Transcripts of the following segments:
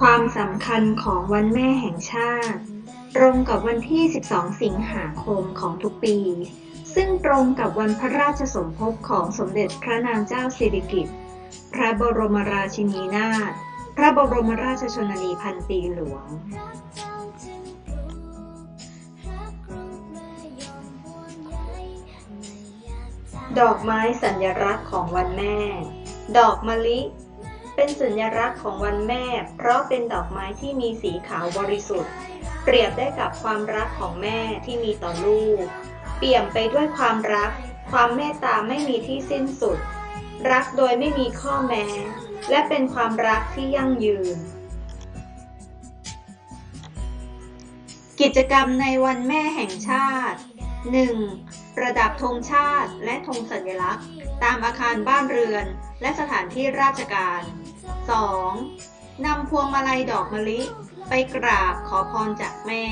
ความสำคัญของวันแม่แห่งชาติ ตรงกับวันที่ 12 สิงหาคมของทุกปี ซึ่งตรงกับวันพระราชสมภพของสมเด็จพระนางเจ้าสิริกิติ์พระบรมราชินีนาถพระบรมราชชนนีพันปีหลวงดอกไม้สัญลักษณ์ของวันแม่ ดอกมะลิ เป็นสัญลักษณ์ของวันแม่ เพราะเป็นดอกไม้ที่มีสีขาวบริสุทธิ์ เปรียบได้กับความรักของแม่ที่มีต่อลูก เปี่ยมไปด้วยความรัก ความเมตตาไม่มีที่สิ้นสุด รักโดยไม่มีข้อแม้ และเป็นความรักที่ยั่งยืน กิจกรรมในวันแม่แห่งชาติ 1. ประดับธงชาติและธงสัญลักษณ์ ตามอาคารบ้านเรือน และสถานที่ราชการ 2. นำพวงมาลัยดอกมะลิ ไปกราบขอพรจากแม่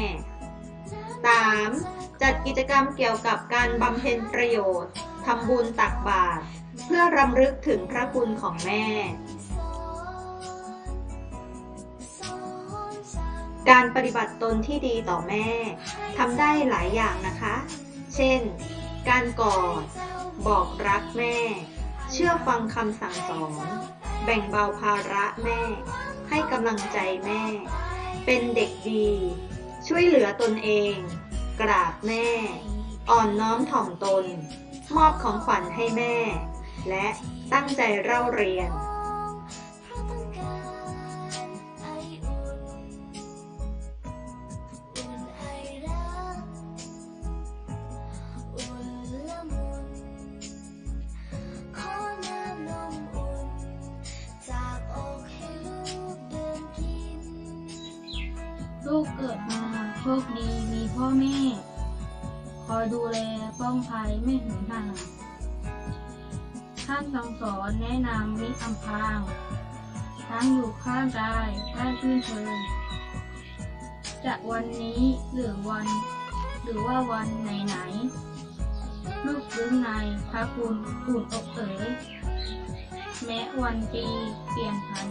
3. จัดกิจกรรมเกี่ยวกับการบำเพ็ญประโยชน์ทำบุญตักบาตรเพื่อรำลึกถึงพระคุณของแม่ การปฏิบัติตนที่ดีต่อแม่ทำได้หลายอย่างนะคะ เช่น การกอด บอกรักแม่ เชื่อฟังคำสั่งสอน แบ่งเบาภาระแม่ ให้กำลังใจแม่ เป็นเด็กดี ช่วยเหลือตนเอง กราบแม่ อ่อนน้อมถ่อมตน มอบของขวัญให้แม่ และตั้งใจเล่าเรียน ลูกเกิดมาโชคดีมีพ่อแม่ คอยดูแลป้องภัยไม่หืนห่างท่านสั่งสอนแนะนำมิตรอำพรางทั้งอยู่ข้างกายได้ชื่นเชิญจะวันนี้หรือวัน หรือว่าวันไหนไหนๆลูกซึ้งในพระคุณอุ่นอกเอ๋ยแม้วันปีเปลี่ยนผัน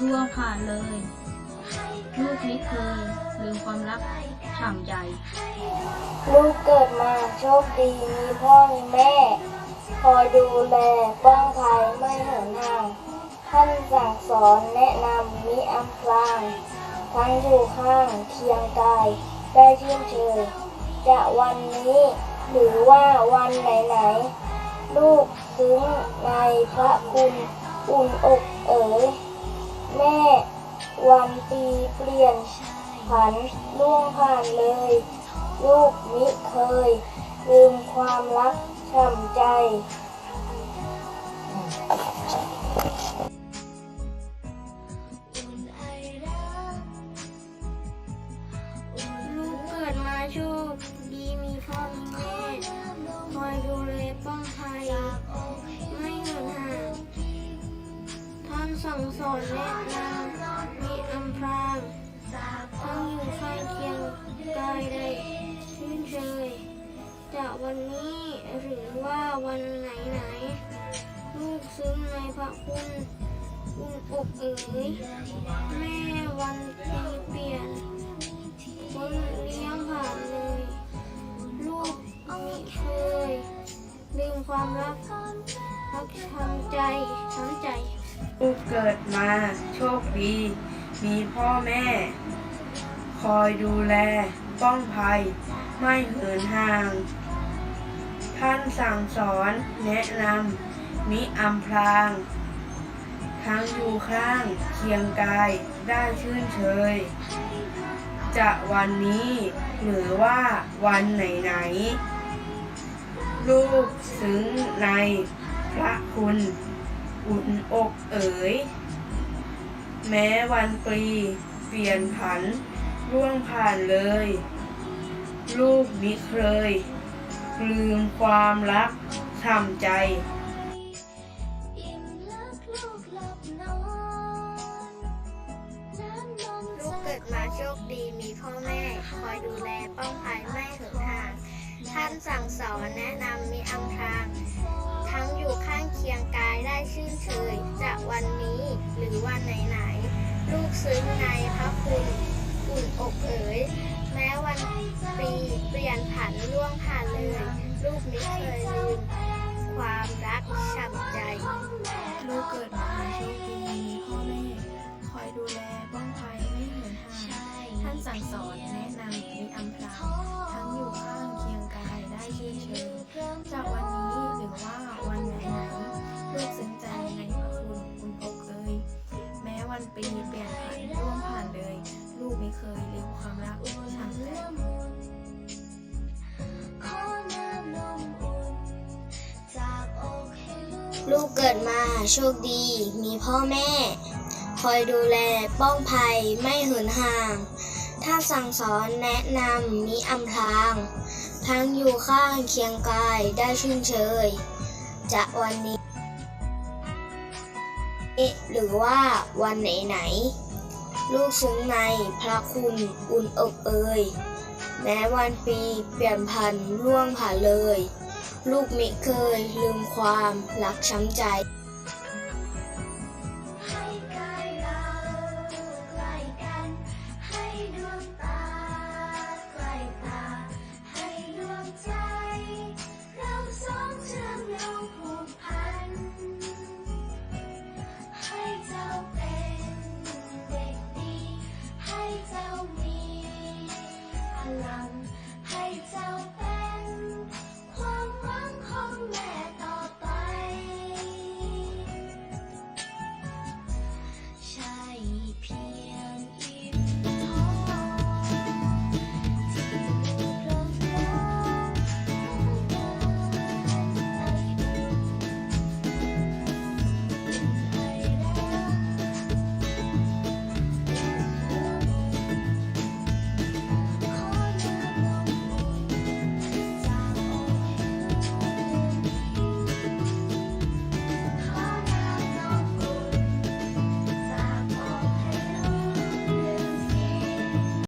ล่วงผ่านเลย ลูกไม่เคยลืมความรักฉ่ำใจ ลูกเกิดมาโชคดีมีพ่อมีแม่ คอยดูแลป้องภัยไม่เหินห่าง ท่านสั่งสอนแนะนำมิอำพราง ทั้งอยู่ข้างเคียงกายได้ชื่นเชยจะวันนี้หรือว่าวันไหนๆ ลูกซึ้งในพระคุณ อุ่นอกเอ๋ยแม่ วันปีเปลี่ยนผันล่วงผ่านเลย ลูกมิเคย ลืมความรักช่ำใจลูกเกิดมาโชคดีมีพ่อมีแม่คอยดูแลป้องภัยไม่เหินห่างท่านสั่งสอนแนะนำ จะวันนี้หรือว่าวันไหนไหนลูกซึ้งในพระคุณอุ่นอกเอ๋ยแม่วันปีเปลี่ยนคนเลี้ยงผ่านเลย ลูกมิเคยลืมความรักรักทำใจช้ำใจลูกเกิดมาโชคดี มีพ่อแม่ คอยดูแลป้องภัย ไม่เหินห่าง ท่านสั่งสอนแนะนำมิอำพราง ทั้งอยู่ข้างเคียงกายได้ชื่นเชย จะวันนี้หรือว่าวันไหนๆลูกซึ้งในพระคุณ อุ่นอกเอ๋ย แม้วันปีเปลี่ยนผันร่วงผ่านเลย ลูกมิเคย ลืมความรักช่ำใจลูกเกิดมาโชคดีมีพ่อแม่ คอยดูแลป้องภัยไม่เหินห่าง ท่านสั่งสอนแนะนำมีอำพราง ทั้งอยู่ข้างเคียงกายได้ชื่นเชยจะวันนี้หรือวันไหนๆลูกซึ้งในพระคุณอุ่นอกเอ๋ยแม้วันปีเปลี่ยนผันล่วงผ่าน ลยลูกไม่เคยลืมความรักฉ่ำใจ ลูกเกิดมาโชคดีมีพ่อแม่ คอยดูแลป้องภัยไม่เหินห่างท่านสั่งสอนแนะนำมีอำพราง ลูกเกิดมาโชคดี มีพ่อแม่ คอยดูแลป้องภัยไม่เหินห่าง ถ้าสั่งสอนแนะนำมิอำพราง ทั้งอยู่ข้างเคียงกายได้ชื่นเชย จะวันนี้ หรือว่าวันไหนๆลูกซึ้งในพระคุณอุ่นอกเอ่ยแม้วันปีเปลี่ยนพันล่วงผ่านเลย ลูกมิเคยลืมความรักช้ำใจ